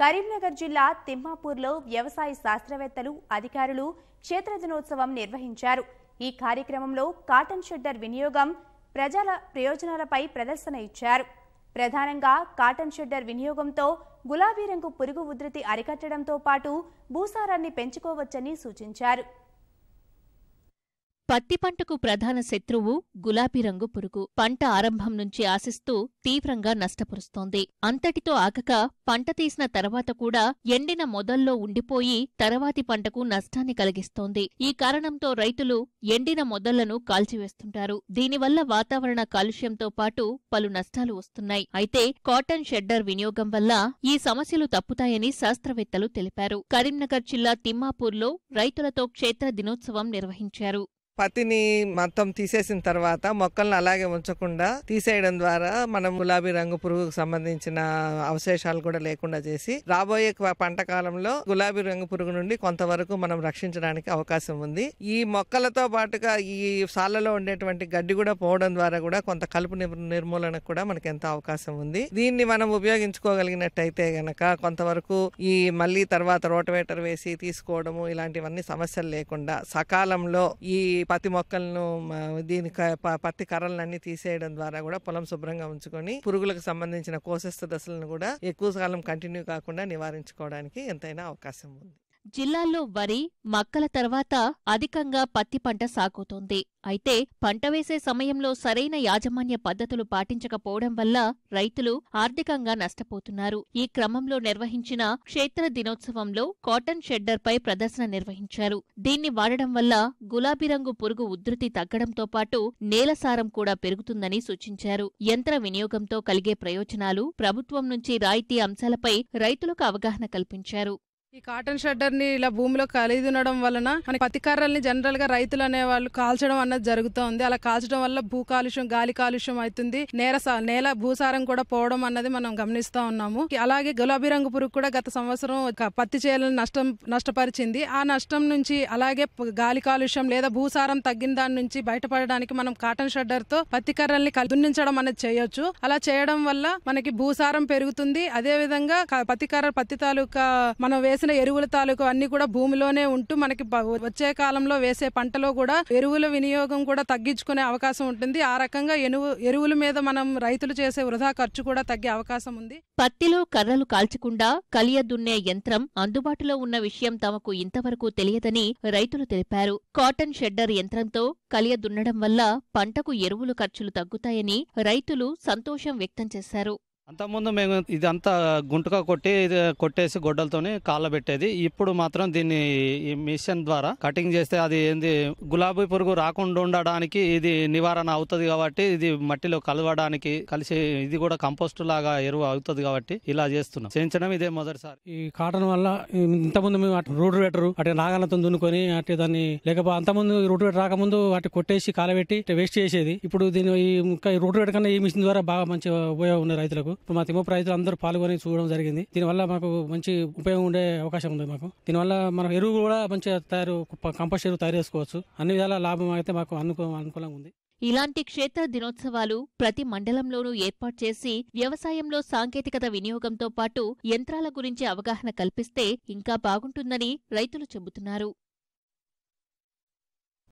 కరీంనగర్ జిల్లా తిమ్మాపూర్లో వ్యవసాయ శాస్త్రవేత్తలు అధికారులు క్షేత్ర దినోత్సవం నిర్వహించారు. ఈ కార్యక్రమంలో కాటన్ షెడ్డర్ వినియోగం ప్రజల ప్రయోజనాలపై ప్రదర్శన ఇచ్చారు. ప్రధానంగా కాటన్ షెడ్డర్ వినియోగంతో గులాబీ రంగు పురుగు ఉధృతి అరికట్టడంతో పాటు భూసారాన్ని పెంచుకోవచ్చని సూచించారు. పత్తి పంటకు ప్రధాన శత్రువు గులాబీ రంగు పురుగు. పంట ఆరంభం నుంచి ఆశిస్తూ తీవ్రంగా నష్టపరుస్తోంది. అంతటితో ఆగక పంట తీసిన తర్వాత కూడా ఎండిన మొదల్లో ఉండిపోయి తర్వాతి పంటకు నష్టాన్ని కలిగిస్తోంది. ఈ కారణంతో రైతులు ఎండిన మొదళ్ళను కాల్చివేస్తుంటారు. దీనివల్ల వాతావరణ కాలుష్యంతో పాటు పలు నష్టాలు వస్తున్నాయి. అయితే కాటన్ షెడ్డర్ వినియోగం వల్ల ఈ సమస్యలు తప్పుతాయని శాస్త్రవేత్తలు తెలిపారు. కరీంనగర్ జిల్లా తిమ్మాపూర్లో రైతులతో క్షేత్ర దినోత్సవం నిర్వహించారు. పత్తిని మొత్తం తీసేసిన తర్వాత మొక్కలను అలాగే ఉంచకుండా తీసేయడం ద్వారా మనం గులాబీ రంగు పురుగుకు సంబంధించిన అవశేషాలు కూడా లేకుండా చేసి రాబోయే పంట కాలంలో గులాబీ రంగు పురుగు నుండి కొంతవరకు మనం రక్షించడానికి అవకాశం ఉంది. ఈ మొక్కలతో పాటుగా ఈ సాలలో ఉండేటువంటి గడ్డి కూడా పోవడం ద్వారా కూడా కొంత కలుపు నిర్మూలనకు కూడా మనకి ఎంతో అవకాశం ఉంది. దీన్ని మనం ఉపయోగించుకోగలిగినట్టయితే గనక కొంతవరకు ఈ మళ్ళీ తర్వాత రోటవేటర్ వేసి తీసుకోవడము ఇలాంటివన్నీ సమస్యలు లేకుండా సకాలంలో ఈ పత్తి మొక్కలను దీని పత్తి కర్రలను పత్తి కర్రలన్నీ తీసేయడం ద్వారా కూడా పొలం శుభ్రంగా ఉంచుకొని పురుగులకు సంబంధించిన కోశస్థ దశలను కూడా ఎక్కువ కాలం కంటిన్యూ కాకుండా నివారించుకోవడానికి ఎంతైనా అవకాశం ఉంది. జిల్లాల్లో వరి మక్కల తర్వాత అధికంగా పత్తి పంట సాగుతోంది. అయితే పంట వేసే సమయంలో సరైన యాజమాన్య పద్ధతులు పాటించకపోవడం వల్ల రైతులు ఆర్థికంగా నష్టపోతున్నారు. ఈ క్రమంలో నిర్వహించిన క్షేత్ర దినోత్సవంలో కాటన్ షెడ్డర్పై ప్రదర్శన నిర్వహించారు. దీన్ని వాడడం వల్ల గులాబీ రంగు పురుగు ఉధృతి తగ్గడంతో పాటు నేల సారం కూడా పెరుగుతుందని సూచించారు. యంత్ర వినియోగంతో కలిగే ప్రయోజనాలు ప్రభుత్వం నుంచి రాయితీ అంశాలపై రైతులకు అవగాహన కల్పించారు. ఈ కాటన్ షెడ్డర్ని ఇలా భూమిలో కలిగి ఉండడం వలన మనకి పత్తి కర్రల్ని జనరల్గా రైతులు అనే వాళ్ళు కాల్చడం అన్నది జరుగుతోంది. అలా కాల్చడం వల్ల భూ కాలుష్యం గాలి కాలుష్యం అవుతుంది. నేల నేల భూసారం కూడా పోవడం అన్నది మనం గమనిస్తా ఉన్నాము. అలాగే గులాబీ రంగు పురుగు కూడా గత సంవత్సరం పత్తి చేలను నష్టం నష్టపరిచింది. ఆ నష్టం నుంచి అలాగే గాలి కాలుష్యం లేదా భూసారం తగ్గిన దాని నుంచి బయటపడడానికి మనం కాటన్ షెడ్డర్తో పత్తి కర్రల్ని దున్నించడం అనేది చేయొచ్చు. అలా చేయడం వల్ల మనకి భూసారం పెరుగుతుంది. అదే విధంగా పత్తి కర్ర పత్తి తాలూకా మనం వేసిన ఎరువుల తాలూకా అన్ని కూడా భూమిలోనే ఉంటూ మనకి వచ్చే కాలంలో వేసే పంటలో కూడా ఎరువుల వినియోగం కూడా తగ్గించుకునే అవకాశం ఉంటుంది. ఆ రకంగా ఎనువు ఎరువుల మీద మనం రైతులు చేసే వృధా ఖర్చు కూడా తగ్గే అవకాశం ఉంది. పత్తిలో కర్రలు కాల్చకుండా కలియ దున్నే యంత్రం అందుబాటులో ఉన్న విషయం తమకు ఇంతవరకు తెలియదని రైతులు తెలిపారు. కాటన్ షెడ్డర్ యంత్రంతో కలియ దున్నడం వల్ల పంటకు ఎరువులు ఖర్చులు తగ్గుతాయని రైతులు సంతోషం వ్యక్తం చేశారు. అంతకుముందు మేము ఇదంతా గుంటగా కొట్టి ఇది కొట్టేసి గొడ్డలతోని కాళ్ళబెట్టేది ఇప్పుడు మాత్రం దీన్ని ఈ మిషన్ ద్వారా కటింగ్ చేస్తే అది ఏంది గులాబీ పురుగు రాకుండా ఉండడానికి ఇది నివారణ అవుతుంది కాబట్టి ఇది మట్టిలో కలవడానికి కలిసి ఇది కూడా కంపోస్ట్ లాగా ఎరువు అవుతుంది కాబట్టి ఇలా చేస్తున్నాం. చేయించడం ఇదే మొదటిసారి. ఈ కాటన్ వల్ల ఇంతకుముందు మేము అటు రూట్ వెటరు అటు నాగలతో దున్నుకొని అటు దాన్ని లేకపోతే అంతకుముందు రూట్ వెటర్ రాకముందు అటు కొట్టేసి కాలబెట్టి వేస్ట్ చేసేది. ఇప్పుడు దీని ఈ ఇంకా రూట్ వెటర్ కన్నా ఈ మిషన్ ద్వారా బాగా మంచి ఉపయోగం ఉంది రైతులకు. మా తిమ్మపు రైతులు అందరూ పాల్గొని చూడడం జరిగింది. దీనివల్ల మాకు మంచి ఉపయోగం ఉండే అవకాశం ఉంది మాకు. దీనివల్ల మనం ఎరువు కూడా మంచిగా తయారు కంపోస్ట్ ఎరువు తయారు చేసుకోవచ్చు. అన్ని విధాల లాభం అయితే మాకు అనుకూ అనుకూలంగా ఉంది. ఇలాంటి క్షేత్ర దినోత్సవాలు ప్రతి మండలంలోనూ ఏర్పాటు చేసి వ్యవసాయంలో సాంకేతికత వినియోగంతో పాటు యంత్రాల గురించి అవగాహన కల్పిస్తే ఇంకా బాగుంటుందని రైతులు చెబుతున్నారు.